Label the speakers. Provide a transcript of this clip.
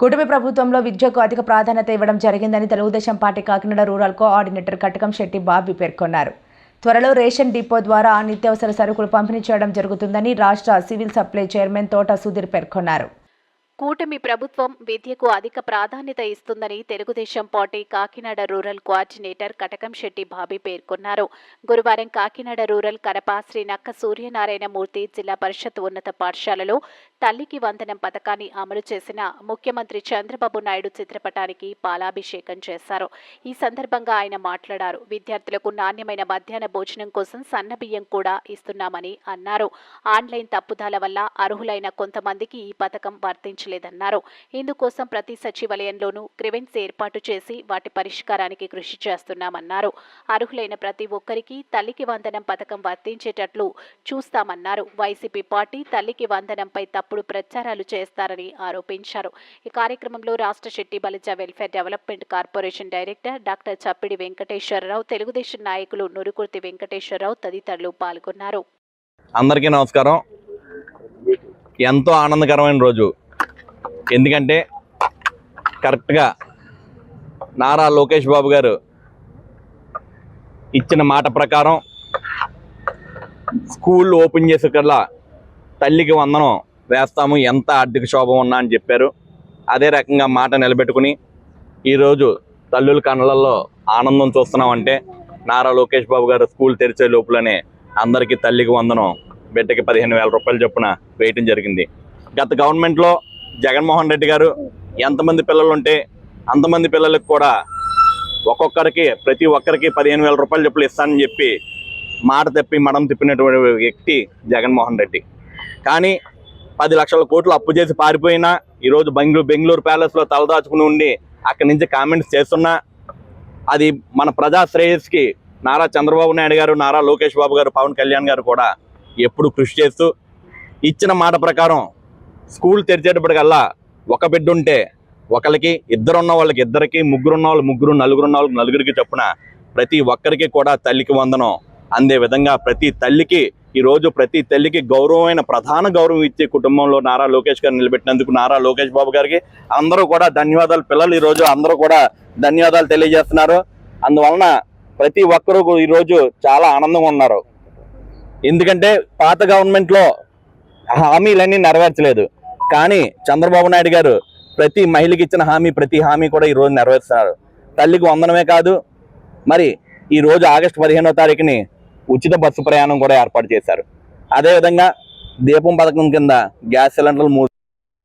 Speaker 1: కూటమి ప్రభుత్వంలో విద్యకు అధిక ప్రాధాన్యత ఇవ్వడం జరిగిందని Telugu Desam party Kakinada rural coordinator Katakam Setti Bobby పేర్కొన్నారు. త్వరలో రేషన్ డిపో ద్వారా నిత్యావసర సరుకులు పంపిణీ చేయడం జరుగుతుందని రాష్ట్ర సివిల్ సప్లై చైర్మన్ తోట సుధీర్ పేర్కొన్నారు.
Speaker 2: కూటమి ప్రభుత్వం విద్యకు అధిక ప్రాధాన్యత ఇస్తుందని Telugu Desam party Kakinada rural coordinator Katakam Setti Bobby పేర్కొన్నారు. గురువారం కాకినాడ రూరల్ కడప శ్రీ నక్క సూర్యనారాయణ మూర్తి జిల్లా పరిషత్ ఉన్నత పాఠశాలలో తల్లికి వందనం పథకాన్ని అమలు చేసిన ముఖ్యమంత్రి చంద్రబాబు నాయుడు చిత్రపటానికి పాలాభిషేకం చేశారు. ఈ సందర్భంగా ఆయన మాట్లాడారు. విద్యార్థులకు నాణ్యమైన మధ్యాహ్న భోజనం కోసం సన్న బియ్యం కూడా ఇస్తున్నామని అన్నారు. ఆన్లైన్ తప్పుదాల వల్ల అర్హులైన కొంతమందికి ఈ పథకం వర్తించలేదన్నారు. ఇందుకోసం ప్రతి సచివాలయంలోనూ గ్రివెన్స్ ఏర్పాటు చేసి వాటి పరిష్కారానికి కృషి చేస్తున్నామన్నారు. అర్హులైన ప్రతి ఒక్కరికి తల్లికి వందనం పథకం వర్తించేటట్లు చూస్తామన్నారు. వైసీపీ పార్టీ తల్లికి వందనంపై తప్పుడు ప్రచారాలు చేస్తారని ఆరోపించారు. ఈ కార్యక్రమంలో రాష్ట్ర Setti Balija welfare development corporation director doctor Chappidi Venkateswara Rao Telugu Desam నాయకులు నురుకుర్తి వెంకటేశ్వరరావు తదితరులు పాల్గొన్నారు.
Speaker 3: అందరికీ నమస్కారం. ఎంతో ఆనందకరమైన రోజు. ఎందుకంటే కరెక్ట్గా నారా లోకేష్ బాబు గారు ఇచ్చిన మాట ప్రకారం స్కూల్ ఓపెన్ చేసే కల్లా తల్లికి వందనం వేస్తాము ఎంత ఆర్థిక శోభం ఉన్నా అని చెప్పారు. అదే రకంగా మాట నిలబెట్టుకుని ఈరోజు తల్లుల కళ్ళల్లో ఆనందం చూస్తున్నామంటే నారా లోకేష్ బాబు గారు స్కూల్ తెరిచే లోపలనే అందరికీ తల్లికి వందనం బిడ్డకి పదిహేను వేల రూపాయలు చొప్పున వేయటం జరిగింది. గత గవర్నమెంట్లో జగన్మోహన్ రెడ్డి గారు ఎంతమంది పిల్లలు ఉంటే అంతమంది పిల్లలకు కూడా ఒక్కొక్కరికి ప్రతి ఒక్కరికి పదిహేను వేల రూపాయలు చొప్పులు ఇస్తానని చెప్పి మాట తప్పి మడం తిప్పినటువంటి వ్యక్తి జగన్మోహన్ రెడ్డి. కానీ పది లక్షల కోట్లు అప్పు చేసి పారిపోయినా ఈరోజు బెంగళూరు బెంగళూరు ప్యాలెస్లో తలదాచుకుని ఉండి అక్కడి నుంచి కామెంట్స్ చేస్తున్నా అది మన ప్రజా శ్రేయస్కి నారా చంద్రబాబు నాయుడు గారు నారా లోకేష్ బాబు గారు పవన్ కళ్యాణ్ గారు కూడా ఎప్పుడు కృషి చేస్తూ ఇచ్చిన మాట ప్రకారం స్కూల్ తెరిచేటప్పటికల్లా ఒక బిడ్డ ఉంటే ఒకరికి ఇద్దరు ఉన్న వాళ్ళకి ఇద్దరికి ముగ్గురు ఉన్న వాళ్ళు ముగ్గురు నలుగురు ఉన్న వాళ్ళకి నలుగురికి చొప్పున ప్రతి ఒక్కరికి కూడా తల్లికి వందనం. అందే విధంగా ప్రతి తల్లికి ఈ రోజు ప్రతి తల్లికి గౌరవమైన ప్రధాన గౌరవం ఇచ్చే కుటుంబంలో నారా లోకేష్ గారు నిలబెట్టినందుకు నారా లోకేష్ బాబు గారికి అందరూ కూడా ధన్యవాదాలు. పిల్లలు ఈరోజు అందరూ కూడా ధన్యవాదాలు తెలియజేస్తున్నారు. అందువలన ప్రతి ఒక్కరూ ఈరోజు చాలా ఆనందంగా ఉన్నారు. ఎందుకంటే పాత గవర్నమెంట్లో హామీలన్నీ నెరవేర్చలేదు. కానీ చంద్రబాబు నాయుడు గారు ప్రతి మహిళకి ఇచ్చిన హామీ ప్రతి హామీ కూడా ఈరోజు నెరవేరుస్తున్నారు. తల్లికి వందనమే కాదు మరి ఈ రోజు ఆగస్టు పదిహేనో తారీఖుని ఉచిత బస్సు ప్రయాణం కూడా ఏర్పాటు చేశారు. అదేవిధంగా దీపం పథకం కింద గ్యాస్ సిలిండర్లు మూడు